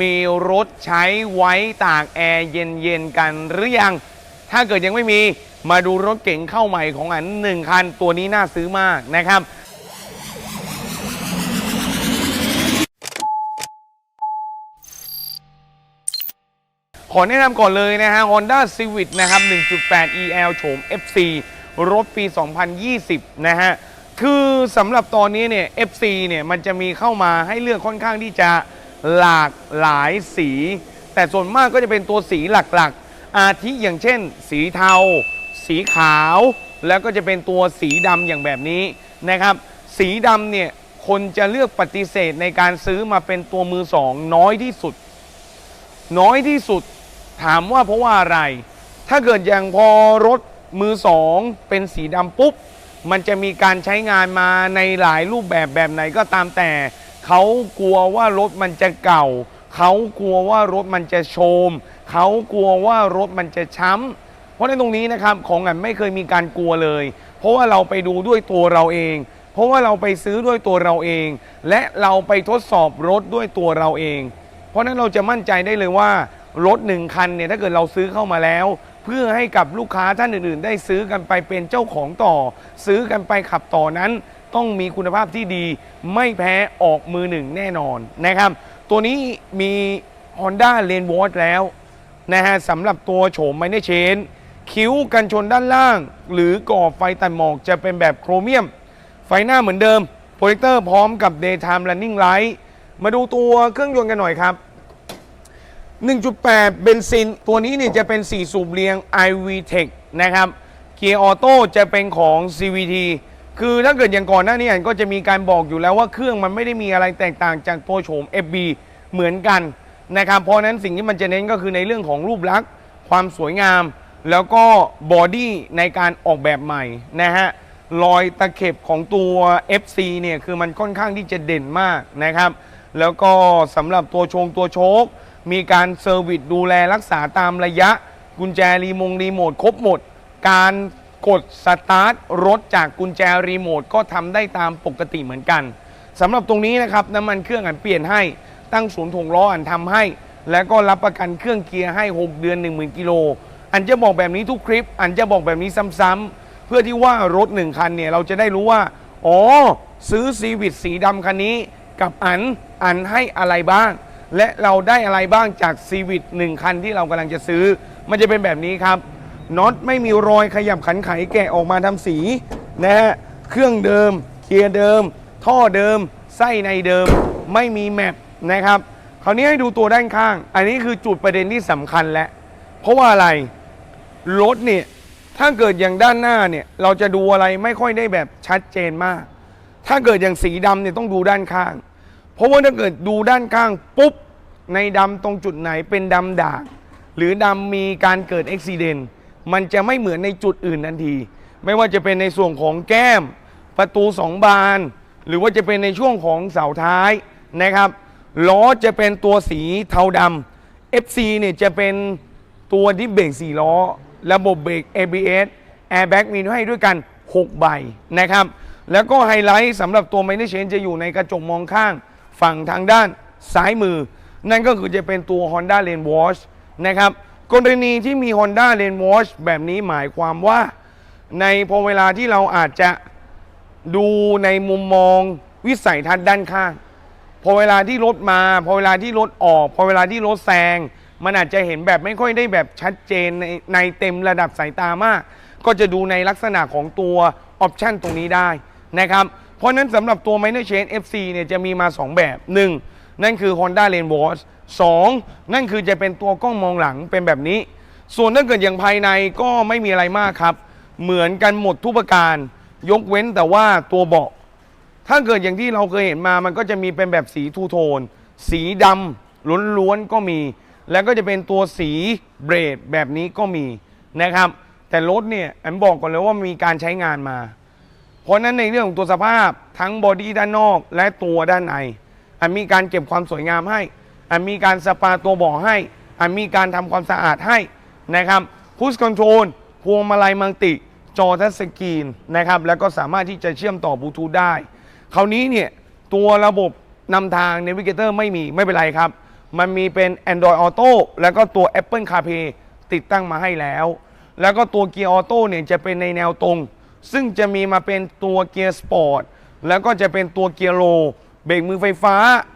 มีรถใช้ไว้ตากแอร์เย็นๆกันหรือยัง ถ้าเกิดยังไม่มีมาดูรถเก๋งเข้าใหม่ของอันหนึ่งคันตัวนี้น่าซื้อมากนะครับขอแนะนำก่อนเลยนะฮะ Honda Civic นะครับ 1.8 EL โฉม FC รถปี 2020 นะฮะ คือสำหรับตอนนี้เนี่ย FC เนี่ย มันจะมีเข้ามาให้เลือกค่อนข้างที่จะ หลากหลายสี แต่ส่วนมากก็จะเป็นตัวสีหลักๆ อาทิอย่างเช่น สีเทา สีขาว แล้วก็จะเป็นตัวสีดำอย่างแบบนี้นะครับ สีดำเนี่ยคนจะเลือกปฏิเสธในการซื้อมาเป็นตัวมือสองน้อยที่สุด น้อยที่สุดถามว่าเพราะว่าอะไร ถ้าเกิดอย่างพอรถมือสองเป็นสีดำปุ๊บ มันจะมีการใช้งานมาในหลายรูปแบบแบบไหนก็ตามแต่ เขากลัวว่ารถมันจะเก่า เขากลัวว่ารถมันจะโชม เขากลัวว่ารถมันจะช้ำ เพราะในตรงนี้นะครับของอันไม่เคยมีการกลัวเลย เพราะว่าเราไปดูด้วยตัวเราเอง เพราะว่าเราไปซื้อด้วยตัวเราเอง และเราไปทดสอบรถด้วยตัวเราเอง เพราะฉะนั้นเราจะมั่นใจได้เลยว่ารถหนึ่งคันเนี่ยถ้าเกิดเราซื้อเข้ามาแล้ว เพื่อให้กับลูกค้าท่านอื่น ๆ ได้ซื้อกันไปเป็นเจ้าของต่อ ซื้อกันไปขับต่อนั้น ต้องมีคุณภาพที่ดี ไม่แพ้ออกมือหนึ่งแน่นอนนะครับ ตัวนี้มี Honda l a n e w a t แล้วนะฮะสำหรับตัวโฉมไมเนเชนคิ้วกันชนด้านล่าง หรือก่อไฟตัดหมอกจะเป็นแบบโครเมียม ไฟหน้าเหมือนเดิมโปรเจคเตอร์พร้อมกับ Daytime Running Light มาดูตัวเครื่องยนต์กันหน่อยครับ 1.8 เบนซิน ตัวนี้เนี่ยจะเป็น 4 สูบเรียง iVTEC นะครับ เกียร์ออโต้จะเป็นของ CVT คือถ้าเกิดอย่างก่อนหน้านี้อันก็จะมีการบอกอยู่แล้วว่าเครื่องมันไม่ได้มีอะไรแตกต่างจากตัวโฉม FB เหมือนกันนะครับเพราะฉะนั้นสิ่งที่มันจะเน้นก็คือในเรื่องของรูปลักษณ์ความสวยงาม แล้วก็บอดี้ในการออกแบบใหม่นะฮะรอยตะเข็บของตัว FC เนี่ยคือมันค่อนข้างที่จะเด่นมากนะครับแล้วก็สำหรับตัวชงตัวโชคมีการเซอร์วิสดูแลรักษาตามระยะ กุญแจรีมงรีโมทครบหมด การ กดสตาร์ทรถจากกุญแจรีโมทก็ทำได้ตามปกติเหมือนกันสำหรับตรงนี้นะครับน้ำมันเครื่องอันเปลี่ยนให้ตั้งศูนย์ถงล้ออันทำให้ และก็รับประกันเครื่องเกียร์ให้ 6 เดือน 10,000กิโลอันจะบอกแบบนี้ทุกคลิป อันจะบอกแบบนี้ซ้ำๆเพื่อที่ว่ารถหนึ่งคันเนี่ยเราจะได้รู้ว่าอ๋อซื้อซีวิตสีดำคันนี้ กับอันอันให้อะไรบ้าง และเราได้อะไรบ้างจากซีวิตหนึ่งคันที่เรากำลังจะซื้อ มันจะเป็นแบบนี้ครับ น็อตไม่มีรอยขยับขันไขแกะออกมาทำสีนะฮะเครื่องเดิมเกียร์เดิม ท่อเดิม ไส้ในเดิม ไม่มีแมปนะครับคราวนี้ให้ดูตัวด้านข้าง อันนี้คือจุดประเด็นที่สำคัญแล้วเพราะว่าอะไรรถเนี่ยถ้าเกิดอย่างด้านหน้าเนี่ยเราจะดูอะไรไม่ค่อยได้แบบชัดเจนมาก ถ้าเกิดอย่างสีดำเนี่ยต้องดูด้านข้าง เพราะว่าถ้าเกิดดูด้านข้างปุ๊บในดำตรงจุดไหนเป็นดำด่างหรือดำมีการเกิดอุบิเหตุ มันจะไม่เหมือนในจุดอื่นทันที ไม่ว่าจะเป็นในส่วนของแก้ม ประตูสองบาน หรือว่าจะเป็นในช่วงของเสาท้ายนะครับล้อจะเป็นตัวสีเทาดำ FC เนี่ยจะเป็นตัวที่เบรกสี่ล้อ ระบบเบรก ABS Airbag มีให้ด้วยกัน 6 ใบนะครับ แล้วก็ไฮไลท์สำหรับตัว m i n เชนจะอยู่ในกระจกมองข้างฝั่งทางด้านซ้ายมือ นั่นก็คือจะเป็นตัว Honda Lane Watch นะครับ กรณีที่มี Honda Lane Watch แบบนี้หมายความว่าในพอเวลาที่เราอาจจะดูในมุมมองวิสัยทัศน์ด้านข้าง พอเวลาที่รถมา พอเวลาที่รถออก พอเวลาที่รถแซง มันอาจจะเห็นแบบไม่ค่อยได้แบบชัดเจนในในเต็มระดับสายตามาก ก็จะดูในลักษณะของตัวออปชันตรงนี้ได้นะครับ เพราะนั้นสำหรับตัว Minor Chain FC เนี่ยจะมีมา 2 แบบ 1. นั่นคือ Honda Lane Watch 2. นั่นคือจะเป็นตัวกล้องมองหลังเป็นแบบนี้ ส่วนถ้าเกิดอย่างภายในก็ไม่มีอะไรมากครับ เหมือนกันหมดทุกประการ ยกเว้นแต่ว่าตัวเบาะ ถ้าเกิดอย่างที่เราเคยเห็นมามันก็จะมีเป็นแบบสีทูโทน สีดำล้วนๆก็มี แล้วก็จะเป็นตัวสีเบรดแบบนี้ก็มีนะครับ แต่รถเนี่ยอันบอกก่อนเลยว่ามีการใช้งานมา เพราะนั้นในเรื่องของตัวสภาพทั้งบอดี้ด้านนอกและตัวด้านใน มีการเก็บความสวยงามให้อันมีการสปาตัวเบาะให้อันมีการทำความสะอาดให้นะครับพุชคอนโทรลพวงมาลัยมังติจอทัชสกรีนนะครับแล้วก็สามารถที่จะเชื่อมต่อบลูทูธได้ คราวนี้เนี่ยตัวระบบนำทาง Navigator ไม่มีไม่เป็นไรครับ มันมีเป็น Android Auto แล้วก็ตัว Apple CarPlay ติดตั้งมาให้แล้ว แล้วก็ตัวเกียร์ออโต้เนี่ยจะเป็นในแนวตรง ซึ่งจะมีมาเป็นตัวเกียร์สปอร์ตแล้วก็จะเป็นตัวเกียร์โล เบรกมือไฟฟ้า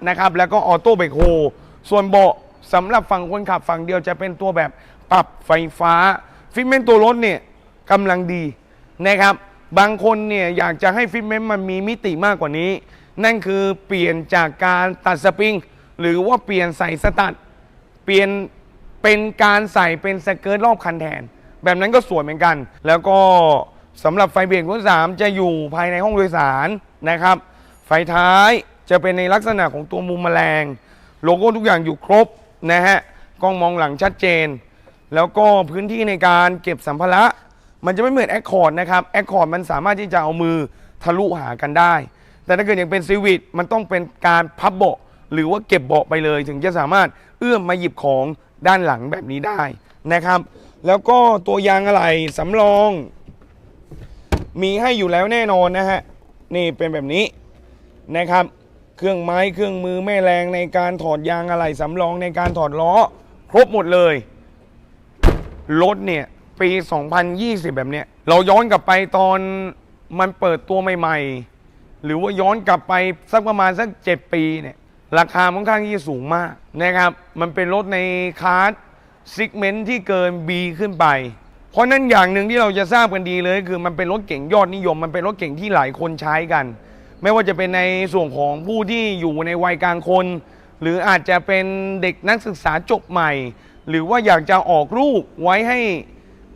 นะครับแล้วก็ออโต้เบรกโฮส่วนเบาะสำหรับฝั่งคนขับฝั่งเดียวจะเป็นตัวแบบปรับไฟฟ้า ฟิตเมนต์ตัวรถเนี่ยกำลังดีนะครับ บางคนเนี่ยอยากจะให้ฟิตเมนต์มันมีมิติมากกว่านี้ นั่นคือเปลี่ยนจากการตัดสปริง หรือว่าเปลี่ยนใส่สตัดเปลี่ยนเป็นการใส่เป็นสเกิร์ตรอบคันแทน แบบนั้นก็สวยเหมือนกัน แล้วก็สำหรับไฟเบรกรุ่น3จะอยู่ภายในห้องโดยสารนะครับ ไฟท้าย จะเป็นในลักษณะของตัวมุมแมลง โลโก้ทุกอย่างอยู่ครบนะฮะกล้องมองหลังชัดเจน แล้วก็พื้นที่ในการเก็บสัมภาระ มันจะไม่เหมือนแอคคอร์ดนะครับแอคคอร์ดมันสามารถที่จะเอามือทะลุหากันได้ แต่ถ้าเกิดอย่างเป็นซีวิตมันต้องเป็นการพับเบาะหรือว่าเก็บเบาะไปเลย ถึงจะสามารถเอื้อมมาหยิบของด้านหลังแบบนี้ได้นะครับ แล้วก็ตัวยางอะไหล่สำรอง มีให้อยู่แล้วแน่นอนนะฮะนี่เป็นแบบนี้นะครับ เครื่องไม้เครื่องมือแม่แรงในการถอดยางอะไหล่สำรองในการถอดล้อ ครบหมดเลย รถเนี่ย ปี 2020 แบบเนี้ย เราย้อนกลับไปตอนมันเปิดตัวใหม่ๆ หรือว่าย้อนกลับไปสักประมาณสัก 7 ปีเนี่ย ราคาค่อนข้างที่จะสูงมากนะครับ มันเป็นรถในคลาสซิกเมนต์ที่เกิน B ขึ้นไป เพราะนั้นอย่างหนึ่งที่เราจะทราบกันดีเลย คือมันเป็นรถเก่งยอดนิยม มันเป็นรถเก่งที่หลายคนใช้กัน ไม่ว่าจะเป็นในส่วนของผู้ที่อยู่ในวัยกลางคน หรืออาจจะเป็นเด็กนักศึกษาจบใหม่ หรือว่าอยากจะออกลูกไว้ให้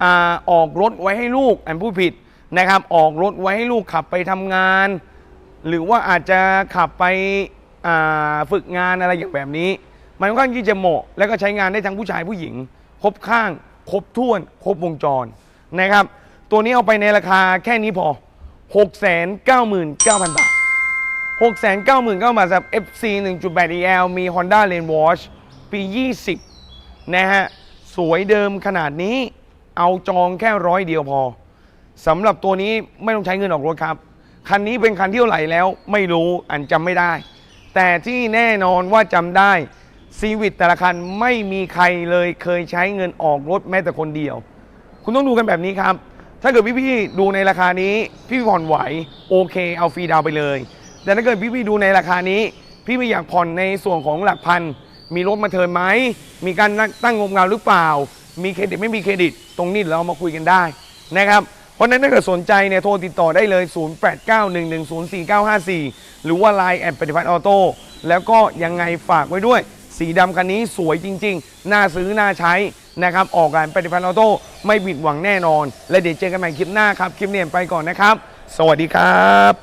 อาออกรถไว้ให้ลูกอันผู้ผิดนะครับ ออกรถไว้ให้ลูกขับไปทำงาน หรือว่าอาจจะขับไปอ่าฝึกงานอะไรอย่างแบบนี้ มันค่อนข้างที่จะเหมาะ และก็ใช้งานได้ทั้งผู้ชายผู้หญิง ครบข้าง ครบถ้วน ครบวงจรนะครับ ตัวนี้เอาไปในราคาแค่นี้พอ 699,000 บาท 699,000 บาทสำหรับ FC 1.8 EL มี Honda Lane Watch ปี 20 นะฮะ สวยเดิมขนาดนี้ เอาจองแค่ร้อยเดียวพอสำหรับตัวนี้ไม่ต้องใช้เงินออกรถครับ คันนี้เป็นคันที่เท่าไหร่แล้วไม่รู้อันจำไม่ได้ แต่ที่แน่นอนว่าจำได้ซีวิตแต่ละคันไม่มีใครเลยเคยใช้เงินออกรถแม้แต่คนเดียว คุณต้องดูกันแบบนี้ครับ ถ้าเกิดพี่ๆดูในราคานี้ พี่ผ่อนไหว โอเค เอาฟรีดาวไปเลย แต่ถ้าเกิดพี่ๆดูในราคานี้ พี่ไม่อยากผ่อนในส่วนของหลักพัน มีรถมาเทินไหม มีการตั้งงบเงาหรือเปล่า มีเครดิตไม่มีเครดิต ตรงนี้เรามาคุยกันได้นะครับ เพราะฉะนั้นถ้าเกิดสนใจเนี่ยโทรติดต่อได้เลย 0891104954 หรือว่า Line แอดปฏิพัฒน์ออโต้ แล้วก็ยังไงฝากไว้ด้วย สีดำคันนี้สวยจริง ๆ น่าซื้อ น่าใช้นะครับ ออกงานปฏิพัฒน์ออโต้ไม่ผิดหวังแน่นอน และเดี๋ยวเจอกันใหม่คลิปหน้าครับ คลิปนี้ไปก่อนนะครับ สวัสดีครับ